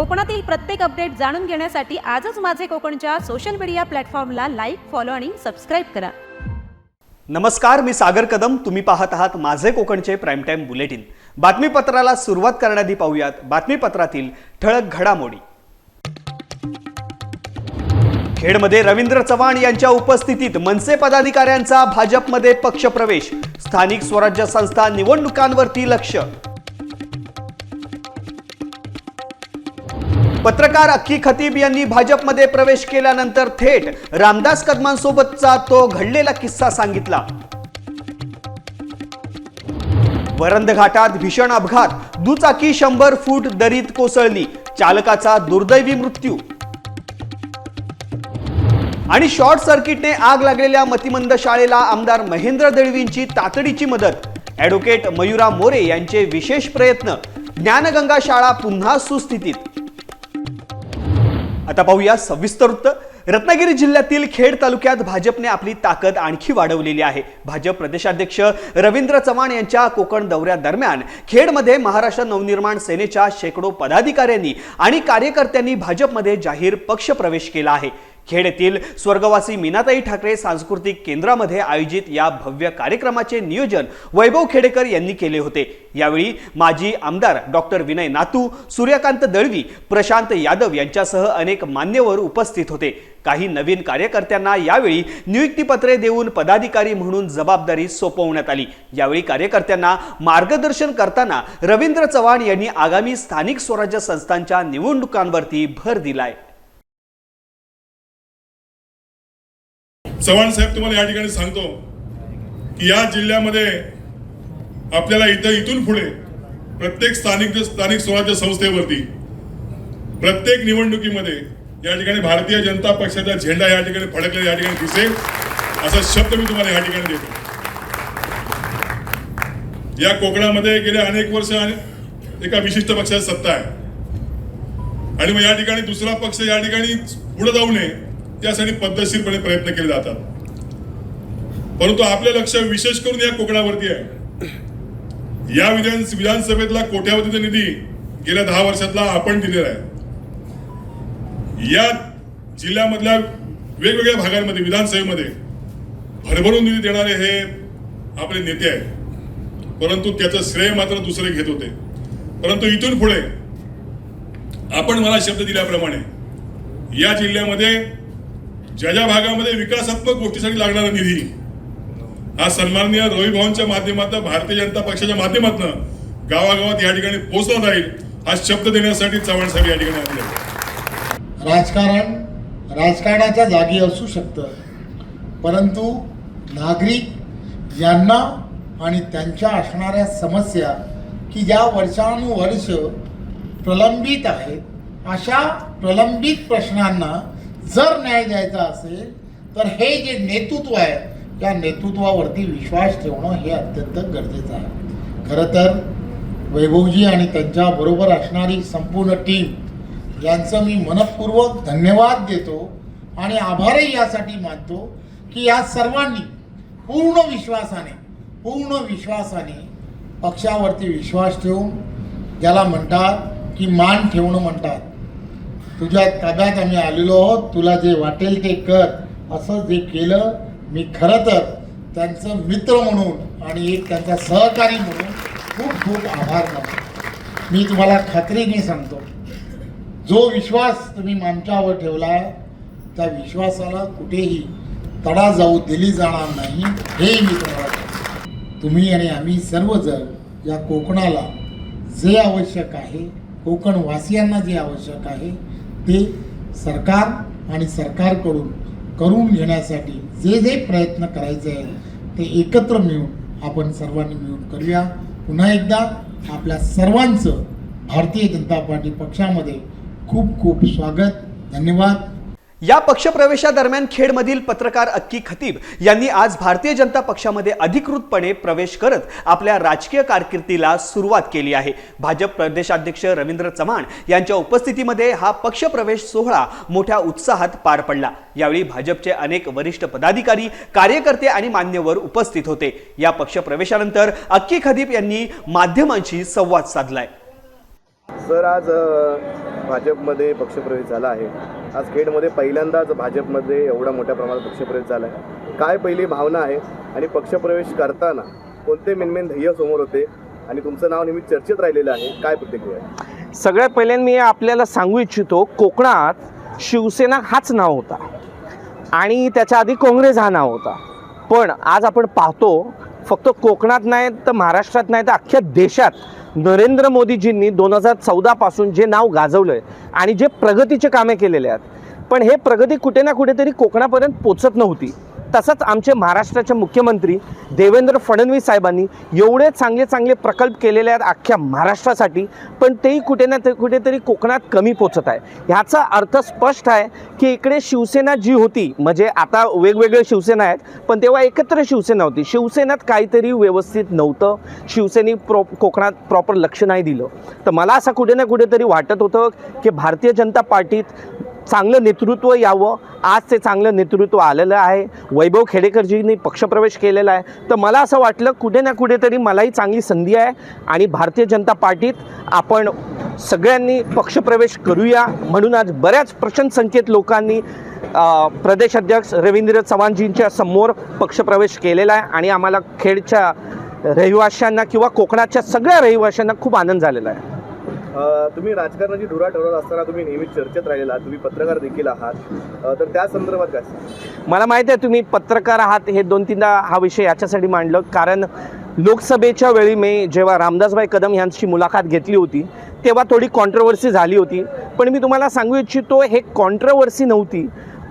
कोकणातील प्रत्येक अपडेट जाणून घेण्यासाठी आजच माझे कोकणच्या सोशल मीडिया प्लॅटफॉर्मला लाईक फॉलो आणि सबस्क्राईब करा. नमस्कार मी सागर कदम. तुम्ही पाहत आहात माझे कोकणचे प्राईम टाईम बुलेटिन बातमीपत्राला सुरुवात करण्याआधी पाहूयात बातमीपत्रातील ठळक घडामोडी. खेडमध्ये रवींद्र चव्हाण यांच्या उपस्थितीत मनसे पदाधिकाऱ्यांचा भाजपमध्ये पक्षप्रवेश. स्थानिक स्वराज्य संस्था निवडणुकांवरती लक्ष. पत्रकार अक्की खतीब यांनी भाजपमध्ये प्रवेश केल्यानंतर थेट रामदास कदमांसोबतचा तो घडलेला किस्सा सांगितला. वरंद घाटात भीषण अपघात. दुचाकी शंभर फूट दरीत कोसळली. चालकाचा दुर्दैवी मृत्यू. आणि शॉर्ट सर्किटने आग लागलेल्या मतिमंद शाळेला आमदार महेंद्र दळवींची तातडीची मदत. ॲडव्होकेट मयुरा मोरे यांचे विशेष प्रयत्न. ज्ञानगंगा शाळा पुन्हा सुस्थितीत. आता पाहूया सविस्तर वृत्त. रत्नागिरी जिल्ह्यातील खेड तालुक्यात भाजपने आपली ताकद आणखी वाढवलेली आहे. भाजप प्रदेशाध्यक्ष रवींद्र चव्हाण यांच्या कोकण दौऱ्यादरम्यान खेडमध्ये महाराष्ट्र नवनिर्माण सेनेच्या शेकडो पदाधिकाऱ्यांनी आणि कार्यकर्त्यांनी भाजपमध्ये जाहीर पक्ष प्रवेश केला आहे. खेड येथील स्वर्गवासी मीनाताई ठाकरे सांस्कृतिक केंद्रामध्ये आयोजित या भव्य कार्यक्रमाचे नियोजन वैभव खेडेकर यांनी केले होते. यावेळी माजी आमदार डॉक्टर विनय नातू सूर्यकांत दळवी प्रशांत यादव यांच्यासह अनेक मान्यवर उपस्थित होते. काही नवीन कार्यकर्त्यांना यावेळी नियुक्तीपत्रे देऊन पदाधिकारी म्हणून जबाबदारी सोपवण्यात आली. यावेळी कार्यकर्त्यांना मार्गदर्शन करताना रवींद्र चव्हाण यांनी आगामी स्थानिक स्वराज्य संस्थांच्या निवडणुकांवरती भर दिलाय. चव्हाण साहेब तुम्हाला या ठिकाणी सांगतो की या जिल्ह्यामध्ये आपल्याला इथं इथून पुढे प्रत्येक स्थानिक स्थानिक स्वराज्य संस्थेवरती प्रत्येक निवडणुकीमध्ये या ठिकाणी भारतीय जनता पक्षाचा झेंडा या ठिकाणी फडकलेला या ठिकाणी दिसेल. असा शब्द मी तुम्हाला या ठिकाणी देतो. या कोकणामध्ये गेल्या अनेक वर्ष आणि एका विशिष्ट पक्षाची सत्ता आहे. आणि मग या ठिकाणी दुसरा पक्ष या ठिकाणी पुढे जाऊ नये त्यासाठी पद्धतशीरपणे प्रयत्न केले जातात. परंतु आपलं लक्ष विशेष करून या कोकणावरती आहे. या विधान विधानसभेतला कोट्यावधीचा निधी गेल्या दहा वर्षातला आपण दिलेला आहे. या जिल्ह्यामधल्या वेगवेगळ्या भागांमध्ये विधानसभेमध्ये भरभरून निधी देणारे हे आपले नेते आहेत. परंतु त्याचं श्रेय मात्र दुसरे घेत होते. परंतु इथून पुढे आपण मला शब्द दिल्याप्रमाणे या जिल्ह्यामध्ये ज्या ज्या भागामध्ये विकासात्मक गोष्टीसाठी लागणारा निधी हा सन्माननीय रवी भाऊंच्या माध्यमातून भारतीय जनता पक्षाच्या माध्यमातून गावागावात या ठिकाणी पोहोचला जाईल हा शब्द देण्यासाठी चव्हाण साहेब या ठिकाणी आले आहेत. राजकारण राजकारणाच्या जागी असू शकतं परंतु नागरिक यांना आणि त्यांच्या असणाऱ्या समस्या की ज्या वर्षानुवर्ष प्रलंबित आहेत अशा प्रलंबित प्रश्नांना जर न्याय द्यायचा असेल तर हे जे नेतृत्व आहे त्या नेतृत्वावरती विश्वास ठेवणं हे अत्यंत गरजेचं आहे. खरं तर वैभवजी आणि त्यांच्याबरोबर असणारी संपूर्ण टीम यांचं मी मनपूर्वक धन्यवाद देतो आणि आभारही यासाठी मानतो की या सर्वांनी पूर्ण विश्वासाने पूर्ण विश्वासाने पक्षावरती विश्वास ठेवून ज्याला म्हणतात की मान ठेवणं म्हणतात तुझ्या ताब्यात आम्ही आलेलो आहोत. तुला जे वाटेल ते कर. असं जे केलं मी खरं तर त्यांचं मित्र म्हणून आणि एक त्यांचा सहकारी म्हणून खूप खूप आभार मानतो. मी तुम्हाला खात्रीने सांगतो. जो विश्वास तुम्ही आमच्यावर ठेवला त्या विश्वासाला कुठेही तडा जाऊ दिली जाणार नाही हे मी तुम्हाला तुम्ही आणि आम्ही सर्वजण या कोकणाला जे आवश्यक आहे कोकणवासियांना जे आवश्यक आहे ते सरकार आणि सरकारकडून करून घेण्यासाठी जे जे प्रयत्न करायचे आहेत ते एकत्र मिळून आपण सर्वांनी मिळून करूया. पुन्हा एकदा आपल्या सर्वांचं भारतीय जनता पार्टी पक्षामध्ये खूप खूप स्वागत धन्यवाद. या पक्षप्रवेशादरम्यान खेडमधील पत्रकार अक्की खतीब यांनी आज भारतीय जनता पक्षामध्ये अधिकृतपणे प्रवेश करत आपल्या राजकीय कारकिर्दीला सुरुवात केली आहे. भाजप प्रदेशाध्यक्ष रवींद्र चव्हाण यांच्या उपस्थितीमध्ये हा पक्षप्रवेश सोहळा मोठ्या उत्साहात पार पडला. यावेळी भाजपचे अनेक वरिष्ठ पदाधिकारी कार्यकर्ते आणि मान्यवर उपस्थित होते. या पक्षप्रवेशानंतर अक्की खदीब यांनी माध्यमांशी संवाद साधलाय. सर आज भाजपमध्ये पक्षप्रवेश झाला आहे. आज खेडमध्ये पहिल्यांदाच भाजपमध्ये एवढा मोठ्या प्रमाणात पक्षप्रवेश झाला आहे. काय पहिली भावना आहे? आणि पक्षप्रवेश करताना कोणते मेनमेन ध्येय समोर होते? आणि तुमचं नाव नेहमी चर्चेत राहिलेलं आहे. काय प्रतिक्रिया आहे? सगळ्यात पहिल्यांदा मी आपल्याला सांगू इच्छितो कोकणात शिवसेना हाच नाव होता. आणि त्याच्या आधी काँग्रेस हा नाव होता. पण आज आपण पाहतो फक्त कोकणात नाही तर महाराष्ट्रात नाही तर अख्ख्या देशात नरेंद्र मोदीजींनी दोन हजार चौदापासून जे नाव गाजवलं आहे आणि जे प्रगतीचे कामे केलेले आहेत पण हे प्रगती कुठे ना कुठेतरी कोकणापर्यंत पोचत नव्हती. तसंच आमचे महाराष्ट्राचे मुख्यमंत्री देवेंद्र फडणवीस साहेबांनी एवढे चांगले चांगले प्रकल्प केलेले आहेत अख्ख्या महाराष्ट्रासाठी पण तेही कुठे ना ते कुठेतरी कोकणात कमी पोचत आहे. ह्याचा अर्थ स्पष्ट आहे की इकडे शिवसेना जी होती म्हणजे आता वेगवेगळे शिवसेना आहेत पण तेव्हा एकत्र शिवसेना होती. शिवसेनेत काहीतरी व्यवस्थित नव्हतं. शिवसेने प्रो कोकणात प्रॉपर लक्ष नाही दिलं. तर मला असं कुठे ना कुठेतरी वाटत होतं की भारतीय जनता पार्टीत चांगलं नेतृत्व यावं. आज ते चांगलं नेतृत्व आलेलं आहे. वैभव खेडेकरजींनी पक्षप्रवेश केलेला आहे. तर मला असं वाटलं कुठे ना कुठेतरी मलाही चांगली संधी आहे आणि भारतीय जनता पार्टीत आपण सगळ्यांनी पक्षप्रवेश करूया. म्हणून आज बऱ्याच प्रचंड संख्येत लोकांनी प्रदेश अध्यक्ष रवींद्र चव्हाणजींच्या समोर पक्षप्रवेश केलेला आहे आणि आम्हाला खेडच्या रहिवाशांना किंवा कोकणाच्या सगळ्या रहिवाशांना खूप आनंद झालेला आहे. तुम्ही राजकारणाची धुरा ठरवत असताना तुम्ही नेहमी चर्चेत राहिलेला आहात तुम्ही पत्रकार देखील आहात. तर त्या संदर्भात काय मला माहिती आहे तुम्ही पत्रकार आहात हे दोन तीनदा हा विषय याच्यासाठी मांडलं. कारण लोकसभेच्या वेळी मी जेव्हा रामदासभाई कदम यांची मुलाखत घेतली होती तेव्हा थोडी कॉन्ट्रवर्सी झाली होती. पण मी तुम्हाला सांगू इच्छितो हे कॉन्ट्रवर्सी नव्हती.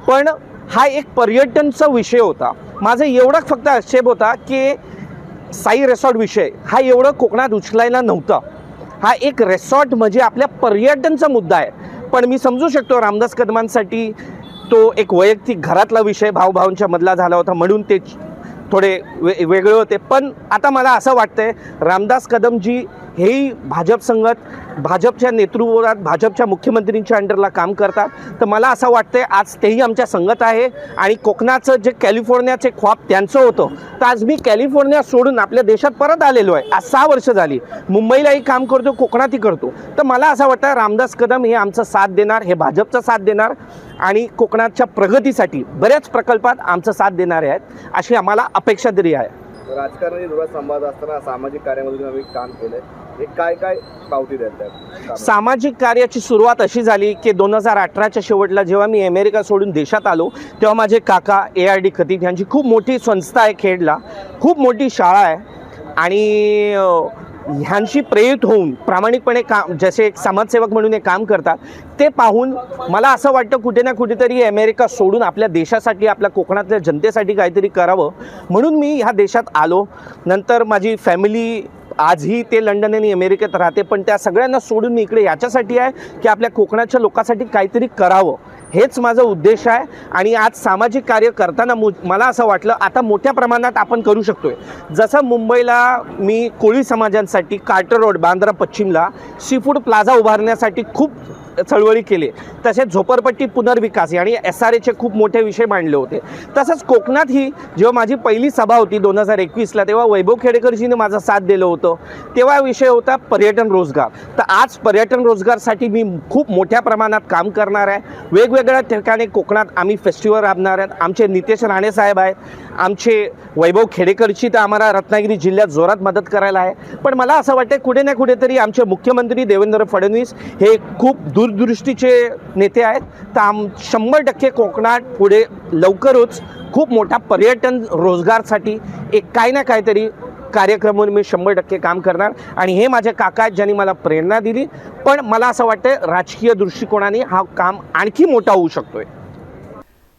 पण हा एक पर्यटनचा विषय होता. माझा एवढा फक्त आक्षेप होता की साई रेसॉर्ट विषय हा एवढं कोकणात उचलायला नव्हता. हा एक रेसॉर्ट म्हणजे आपल्या पर्यटनचा मुद्दा आहे. पण मी समजू शकतो रामदास कदमांसाठी तो एक वैयक्तिक घरातला विषय भाऊभावांच्या मधला झाला होता म्हणून ते थोडे वे वेगळे होते. पण आता मला असं वाटतंय रामदास कदमजी हेही भाजप संगत भाजपच्या नेतृत्वात भाजपच्या मुख्यमंत्रींच्या अंडरला काम करतात. तर मला असं वाटतंय आज तेही आमच्या संगत आहे आणि कोकणाचं जे कॅलिफोर्नियाचे ख्वाब त्यांचं होतं. तर आज मी कॅलिफोर्निया सोडून आपल्या देशात परत आलेलो आहे. आज सहा वर्ष झाली. मुंबईलाही काम करतो कोकणातही करतो. तर मला असं वाटतं रामदास कदम हे आमचं साथ देणार हे भाजपचा साथ देणार आणि कोकणाच्या प्रगतीसाठी बऱ्याच प्रकल्पात आमचं साथ देणारे आहेत. अशी आम्हाला अपेक्षा तरी आहे. राजकारणाची धुरा सांभाळत असताना सामाजिक कार्यामध्ये आम्ही काम केलंय. हे काय काय पावती देतात सामाजिक कार्याची सुरुवात अशी झाली की दोन हजार अठराच्या शेवटला जेव्हा मी अमेरिका सोडून देशात आलो तेव्हा माझे काका ए आर डी खतीत यांची खूप मोठी संस्था आहे खेडला. खूप मोठी शाळा आहे. आणि ह्यांशी प्रेरित होऊन प्रामाणिकपणे काम जसे एक समाजसेवक म्हणून हे काम करतात ते पाहून मला असं वाटतं कुठे ना कुठेतरी अमेरिका सोडून आपल्या देशासाठी आपल्या कोकणातल्या जनतेसाठी काहीतरी करावं. म्हणून मी ह्या देशात आलो. नंतर माझी फॅमिली आजही ते लंडन आणि अमेरिकेत राहते पण त्या सगळ्यांना सोडून मी इकडे याच्यासाठी आहे की आपल्या कोकणाच्या लोकांसाठी काहीतरी करावं. हेच माझा उद्देश आहे. आणि आज सामाजिक कार्य करताना मु मला असं वाटलं आता मोठ्या प्रमाणात आपण करू शकतोय. जसं मुंबईला मी कोळी समाजांसाठी कार्टर रोड बांद्रा पश्चिमला सी फूड प्लाझा उभारण्यासाठी खूप चळवळी केली. तसेच झोपडपट्टी पुनर्विकास आणि एस आर एचे खूप मोठे विषय मांडले होते. तसंच कोकणात ही जेव्हा माझी पहिली सभा होती दोन हजार एकवीसला तेव्हा वैभव खेडेकरजीने माझा साथ दिलं होतं. तेव्हा विषय होता पर्यटन रोजगार. तर आज पर्यटन रोजगारसाठी मी खूप मोठ्या प्रमाणात काम करणार आहे. वेगवेगळ्या ठिकाणी कोकणात आम्ही फेस्टिवल राबणार आहेत. आमचे नितेश राणे साहेब आहेत. आमचे वैभव खेडेकरची तर आम्हाला रत्नागिरी जिल्ह्यात जोरात मदत करायला आहे. पण मला असं वाटतं कुठे ना कुठेतरी आमचे मुख्यमंत्री देवेंद्र फडणवीस हे खूप दूरदृष्टीचे नेते आहेत. तर आम शंभर टक्के कोकणात पुढे लवकरच खूप मोठा पर्यटन रोजगारसाठी एक काही ना काहीतरी कार्यक्रमावर मी शंभर टक्के काम करणार. आणि हे माझे काका आहेत ज्यांनी मला प्रेरणा दिली. पण मला असं वाटतं राजकीय दृष्टिकोनाने हा काम आणखी मोठा होऊ शकतोय.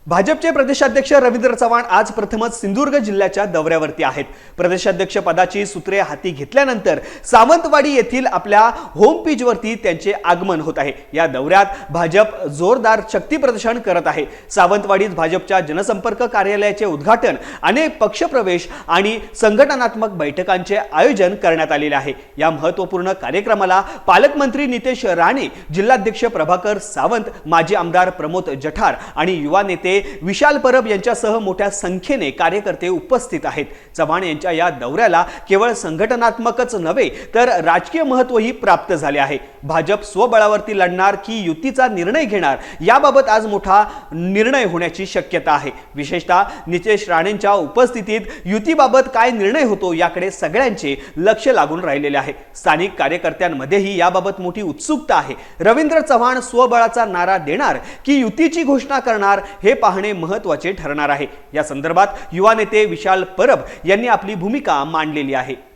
भाजपचे प्रदेशाध्यक्ष रवींद्र चव्हाण आज प्रथमच सिंधुदुर्ग जिल्ह्याच्या दौऱ्यावरती आहेत. प्रदेशाध्यक्ष पदाची सूत्रे हाती घेतल्यानंतर सावंतवाडी येथील आपल्या होम पेजवरती त्यांचे आगमन होत आहे. या दौऱ्यात भाजप जोरदार शक्ती प्रदर्शन करत आहे. सावंतवाडीत भाजपच्या जनसंपर्क कार्यालयाचे उद्घाटन अनेक पक्षप्रवेश आणि संघटनात्मक बैठकांचे आयोजन करण्यात आलेले आहे. या महत्त्वपूर्ण कार्यक्रमाला पालकमंत्री नितेश राणे जिल्हाध्यक्ष प्रभाकर सावंत माजी आमदार प्रमोद जठार आणि युवा नेते विशाल परब यांच्यासह मोठ्या संख्येने कार्यकर्ते उपस्थित आहेत. चव्हाण यांच्या या दौऱ्याला केवळ संघटनात्मकच नव्हे तर राजकीय महत्त्वही प्राप्त झाले आहे. भाजप स्वबळावरती लढणार की युतीचा निर्णय घेणार? याबाबत आज मोठा निर्णय होण्याची शक्यता आहे. विशेषतः नितेश राणेंच्या उपस्थितीत युतीबाबत काय निर्णय होतो याकडे सगळ्यांचे लक्ष लागून राहिलेले आहे. स्थानिक कार्यकर्त्यांमध्येही याबाबत मोठी उत्सुकता आहे. रवींद्र चव्हाण स्वबळाचा नारा देणार की युतीची घोषणा करणार हे पाहणे महत्त्वाचे ठरणार आहे. या संदर्भात युवा नेते विशाल परब यांनी आपली भूमिका मांडलेली आहे.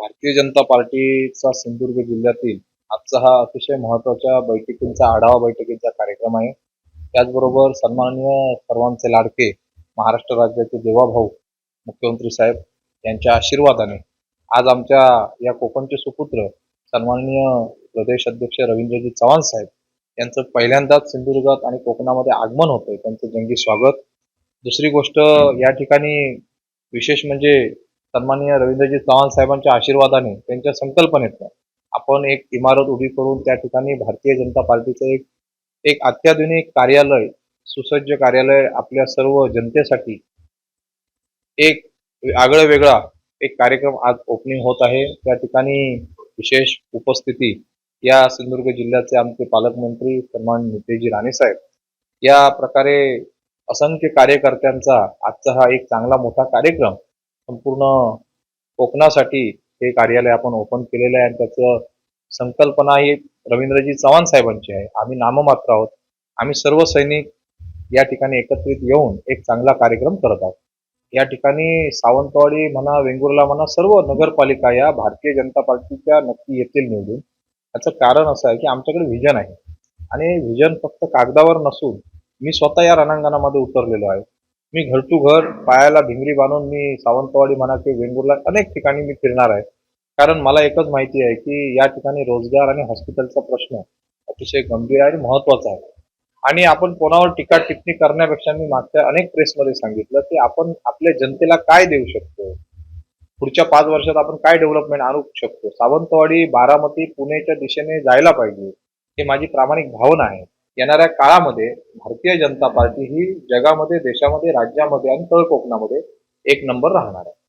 भारतीय जनता पार्टीचा सिंधुदुर्ग जिल्ह्यातील आजचा हा अतिशय महत्त्वाच्या बैठकींचा आढावा बैठकीचा कार्यक्रम आहे. त्याचबरोबर सन्माननीय सर्वांचे लाडके महाराष्ट्र राज्याचे देवाभाऊ मुख्यमंत्री साहेब यांच्या आशीर्वादाने आज आमच्या या कोकणचे सुपुत्र सन्माननीय प्रदेश अध्यक्ष रवींद्रजी चव्हाण साहेब यांचं पहिल्यांदाच सिंधुदुर्गात आणि कोकणामध्ये आगमन होतंय. त्यांचं जंगी स्वागत. दुसरी गोष्ट या ठिकाणी विशेष म्हणजे सन्माननीय रवींद्रजी चव्हाण साहेबांच्या आशीर्वादाने त्यांच्या संकल्पनेतनं आपण एक इमारत उभी करून त्या ठिकाणी भारतीय जनता पार्टीचं एक एक अत्याधुनिक कार्यालय सुसज्ज कार्यालय आपल्या सर्व जनतेसाठी एक आगळं वेगळा एक कार्यक्रम आज ओपनिंग होत आहे. त्या ठिकाणी विशेष उपस्थिती या सिंधुदुर्ग जिल्ह्याचे आमचे पालकमंत्री सन्मान नितेशजी राणेसाहेब या प्रकारे असंख्य कार्यकर्त्यांचा आजचा हा एक चांगला मोठा कार्यक्रम संपूर्ण कोकणासाठी हे कार्यालय आपण ओपन केलेलं आहे. आणि त्याचं संकल्पना ही रवींद्रजी चव्हाण साहेबांची आहे. आम्ही नाममात्र आहोत. आम्ही सर्व सैनिक या ठिकाणी एकत्रित येऊन एक चांगला कार्यक्रम करत आहोत. या ठिकाणी सावंतवाडी म्हणा वेंगुर्ला म्हणा सर्व नगरपालिका या भारतीय जनता पार्टीच्या नक्की येतील निवडून. याचं कारण असं आहे की आमच्याकडे व्हिजन आहे. आणि व्हिजन फक्त कागदावर नसून मी स्वतः या रणांगणामध्ये उतरलेलो आहे. मी घर टू घर पायाला भिंगरी बांधून मी सावंतवाडी म्हणा की वेंगुर्ला अनेक ठिकाणी मी फिरणार आहे. कारण मला एकच माहिती आहे की या ठिकाणी रोजगार आणि हॉस्पिटलचा प्रश्न अतिशय गंभीर आहे आणि महत्त्वाचा आहे. आणि आपण कोणावर टीका टिप्पणी करण्यापेक्षा मी मागच्या अनेक प्रेसमध्ये सांगितलं की आपण आपल्या जनतेला काय देऊ शकतो? पुढच्या पाच वर्षात आपण काय डेव्हलपमेंट आणू शकतो? सावंतवाडी बारामती पुणेच्या दिशेने जायला पाहिजे हे माझी प्रामाणिक भावना आहे. येणाऱ्या काळामध्ये भारतीय जनता पार्टी ही जगामध्ये देशामध्ये राज्यामध्ये आणि तळ कोकणामध्ये एक नंबर राहणार आहे.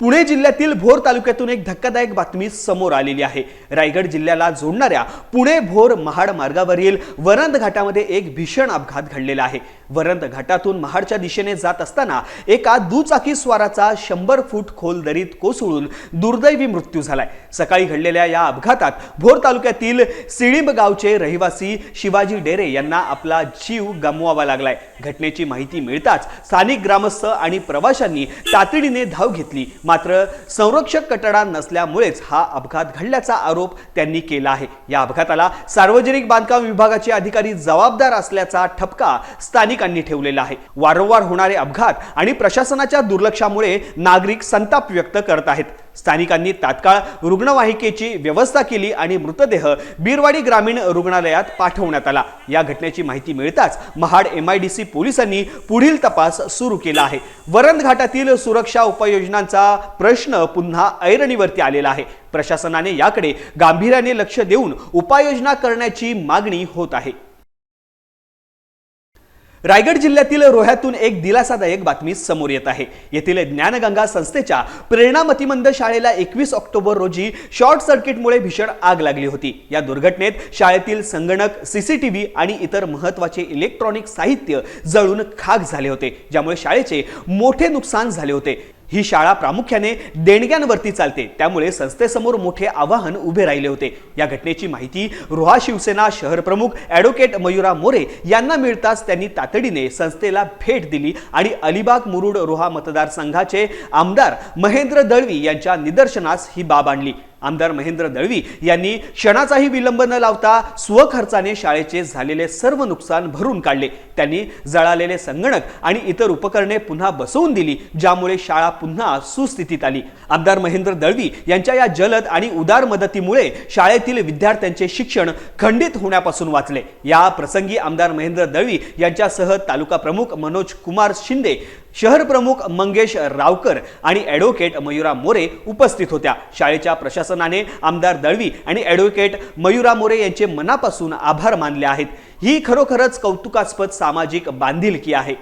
पुणे जिल्ह्यातील भोर तालुक्यातून एक धक्कादायक बातमी समोर आलेली आहे. रायगड जिल्ह्याला जोडणाऱ्या पुणे भोर महाड मार्गावरील वरंद घाटामध्ये एक भीषण अपघात घडलेला आहे. वरंद घाटातून महाडच्या दिशेने जात असताना एका दुचाकी स्वाराचा शंभर फूट खोल दरीत कोसळून दुर्दैवी मृत्यू झालाय. सकाळी घडलेल्या या अपघातात भोर तालुक्यातील सिळिंब गावचे रहिवासी शिवाजी डेरे यांना आपला जीव गमवावा लागलाय. घटनेची माहिती मिळताच स्थानिक ग्रामस्थ आणि प्रवाशांनी तातडीने धाव घेतली. मात्र संरक्षक कटडा नसल्यामुळेच हा अपघात घडल्याचा आरोप त्यांनी केला आहे. या अपघाताला सार्वजनिक बांधकाम विभागाचे अधिकारी जबाबदार असल्याचा ठपका स्थानिकांनी ठेवलेला आहे. वारंवार होणारे अपघात आणि प्रशासनाच्या दुर्लक्षामुळे नागरिक संताप व्यक्त करत आहेत. स्थानिकांनी तात्काळ रुग्णवाहिकेची व्यवस्था केली आणि मृतदेह बीरवाडी ग्रामीण रुग्णालयात पाठवण्यात आला. या घटनेची माहिती मिळताच Mahad M I D C पोलिसांनी पुढील तपास सुरू केला आहे. वरण घाटातील सुरक्षा उपाययोजनांचा प्रश्न पुन्हा ऐरणीवरती आलेला आहे. प्रशासनाने याकडे गांभीर्याने लक्ष देऊन उपाययोजना करण्याची मागणी होत आहे. रायगड जिल्ह्यातील रोह्यातून एक दिलासादायक बातमी समोर येत आहे. येथील ज्ञानगंगा संस्थेच्या प्रेरणामतीमंद शाळेला एकवीस ऑक्टोबर रोजी शॉर्ट सर्किटमुळे भीषण आग लागली होती. या दुर्घटनेत शाळेतील संगणक सीसीटीव्ही आणि इतर महत्त्वाचे इलेक्ट्रॉनिक साहित्य जळून खाक झाले होते ज्यामुळे शाळेचे मोठे नुकसान झाले होते. ही शाळा प्रामुख्याने देणग्यांवरती चालते. त्यामुळे संस्थेसमोर मोठे आव्हान उभे राहिले होते. या घटनेची माहिती रोहा शिवसेना शहर प्रमुख ॲडव्होकेट मयुरा मोरे यांना मिळताच त्यांनी तातडीने संस्थेला भेट दिली आणि अलिबाग मुरुड रोहा मतदारसंघाचे आमदार महेंद्र दळवी यांच्या निदर्शनास ही बाब आणली. आमदार महेंद्र दळवी यांनी क्षणाचाही विलंब न लावता स्वखर्चाने शाळेचे झालेले सर्व नुकसान भरून काढले. त्यांनी जळालेले संगणक आणि इतर उपकरणे पुन्हा बसवून दिली ज्यामुळे शाळा पुन्हा सुस्थितीत आली. आमदार महेंद्र दळवी यांच्या या जलद आणि उदार मदतीमुळे शाळेतील विद्यार्थ्यांचे शिक्षण खंडित होण्यापासून वाचले. या प्रसंगी आमदार महेंद्र दळवी यांच्यासह तालुका प्रमुख मनोज कुमार शिंदे शहर प्रमुख मंगेश रावकर आणि ॲडव्होकेट मयुरा मोरे उपस्थित होत्या. शाळेच्या प्रशासनाने आमदार दळवी आणि ॲडव्होकेट मयुरा मोरे यांचे मनापासून आभार मानले आहेत. ही खरोखरच कौतुकास्पद सामाजिक बांधिलकी आहे.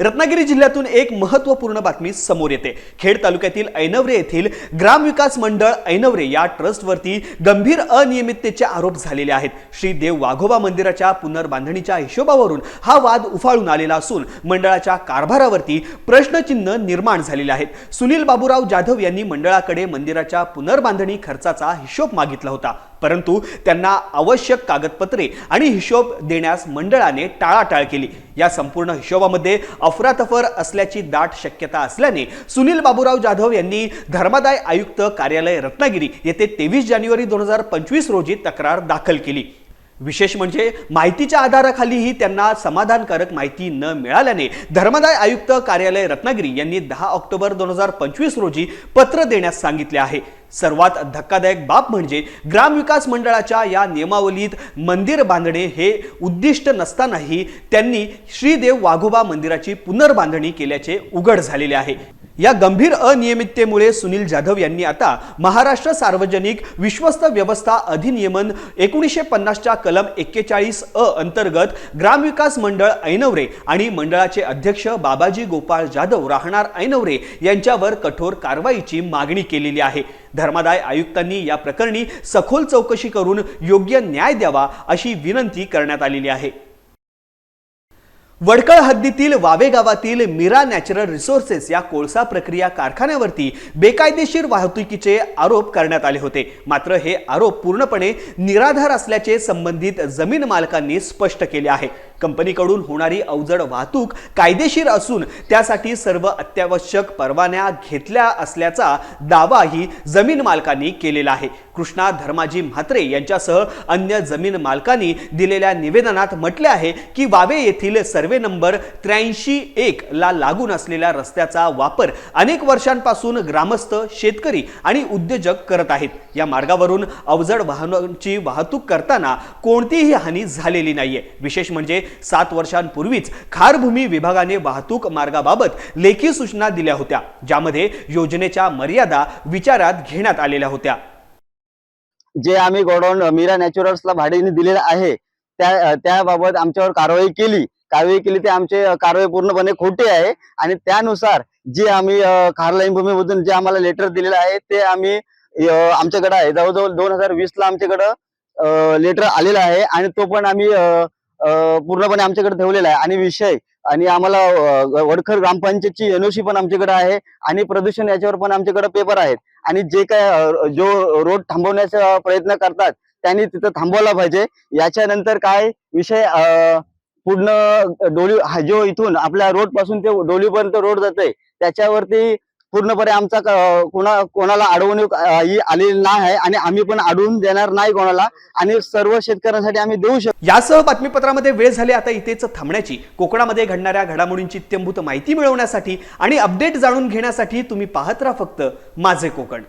रत्नागिरी जिल्ह्यातून एक महत्त्वपूर्ण बातमी समोर येते. खेड तालुक्यातील ऐनवरे येथील ग्रामविकास मंडळ ऐनवरे या ट्रस्टवरती गंभीर अनियमिततेचे आरोप झालेले आहेत. श्री देव वाघोबा मंदिराच्या पुनर्बांधणीच्या हिशोबावरून हा वाद उफाळून आलेला असून मंडळाच्या कारभारावरती प्रश्नचिन्ह निर्माण झालेले आहेत. सुनील बाबूराव जाधव यांनी मंडळाकडे मंदिराच्या पुनर्बांधणी खर्चाचा हिशोब मागितला होता. परंतु त्यांना आवश्यक कागदपत्रे आणि हिशोब देण्यास मंडळाने टाळाटाळ केली. या संपूर्ण हिशोबामध्ये अफरातफर असल्याची दाट शक्यता असल्याने सुनील बाबूराव जाधव यांनी धर्मादाय आयुक्त कार्यालय रत्नागिरी येथे तेवीस जानेवारी दोन हजार पंचवीस रोजी तक्रार दाखल केली. विशेष म्हणजे माहितीच्या आधाराखालीही त्यांना समाधानकारक माहिती न मिळाल्याने धर्मदाय आयुक्त कार्यालय रत्नागिरी यांनी दहा ऑक्टोबर दोन हजार पंचवीस रोजी पत्र देण्यास सांगितले आहे. सर्वात धक्कादायक बाब म्हणजे ग्रामविकास मंडळाच्या या नियमावलीत मंदिर बांधणे हे उद्दिष्ट नसतानाही त्यांनी श्रीदेव वाघोबा मंदिराची पुनर्बांधणी केल्याचे उघड झालेले आहे. या गंभीर अनियमिततेमुळे सुनील जाधव यांनी आता महाराष्ट्र सार्वजनिक विश्वस्त व्यवस्था अधिनियमन एकोणीसशे पन्नासच्या कलम एक्केचाळीस अ अंतर्गत ग्रामविकास मंडळ ऐनवरे आणि मंडळाचे अध्यक्ष बाबाजी गोपाळ जाधव राहणार ऐनवरे यांच्यावर कठोर कारवाईची मागणी केलेली आहे. धर्मादाय आयुक्तांनी या प्रकरणी सखोल चौकशी करून योग्य न्याय द्यावा अशी विनंती करण्यात आलेली आहे. वडकळ हद्दीतील वावे गावातील मीरा नॅचरल रिसोर्सेस या कोळसा प्रक्रिया कारखान्यावरती बेकायदेशीर वाहतुकीचे आरोप करण्यात आले होते. मात्र हे आरोप पूर्णपणे निराधार असल्याचे संबंधित जमीन मालकांनी स्पष्ट केले आहे. कंपनीकडून होणारी अवजड वाहतूक कायदेशीर असून त्यासाठी सर्व अत्यावश्यक परवान्या घेतल्या असल्याचा दावाही जमीन मालकांनी केलेला आहे. कृष्णा धर्माजी म्हात्रे यांच्यासह अन्य जमीन मालकांनी दिलेल्या निवेदनात म्हटले आहे की वावे येथील सर्वे नंबर त्र्याऐंशी एक ला लागून असलेल्या रस्त्याचा वापर अनेक वर्षांपासून ग्रामस्थ शेतकरी आणि उद्योजक करत आहेत. या मार्गावरून अवजड वाहनांची वाहतूक करताना कोणतीही हानी झालेली नाहीये. विशेष म्हणजे सात वर्षांपूर्वीच खारभूमी विभागाने वाहतूक मार्गाबाबत लेखी सूचना दिल्या होत्या ज्यामध्ये योजनेच्या मर्यादा विचारात घेण्यात आलेल्या होत्या. जे आम्ही गोडाऊन मीरा नॅचरल्सला भाड्याने दिलेलं आहे त्या त्याबाबत आमच्यावर कारवाई केली. कारवाई केली ते आमचे कारवाई पूर्णपणे खोटी आहे. आणि त्यानुसार जे आम्ही खारलाईन भूमीमधून जे आम्हाला लेटर दिलेलं आहे ते आम्ही आमच्याकडं आमच्याकडे आहे. जवळजवळ दोन हजार वीस ला आमच्याकडं लेटर आलेलं आहे. आणि तो पण आम्ही पूर्णपणे आमच्याकडे ठेवलेला आहे. आणि विषय आणि आम्हाला वडखर ग्रामपंचायतची एनओसी पण आमच्याकडे आहे. आणि प्रदूषण याच्यावर पण आमच्याकडे पेपर आहेत. आणि जे काय जो रोड थांबवण्याचा प्रयत्न करतात त्यांनी तिथं थांबवला पाहिजे. याच्यानंतर काय विषय पूर्ण डोली हा जो इथून आपल्या रोडपासून ते डोलीपर्यंत रोड जाते त्याच्यावरती पूर्णपणे आमचा कोणा कोणाला अडवणूक ही आलेली नाही आहे आणि आम्ही पण अडवून देणार नाही कोणाला आणि सर्व शेतकऱ्यांसाठी आम्ही देऊ शकतो यासह बातमीपत्रामध्ये वेळ झाली आता इथेच थांबण्याची. कोकणामध्ये घडणाऱ्या घडामोडींची इत्यंभूत माहिती मिळवण्यासाठी आणि अपडेट जाणून घेण्यासाठी तुम्ही पाहत राहा फक्त माझे कोकण.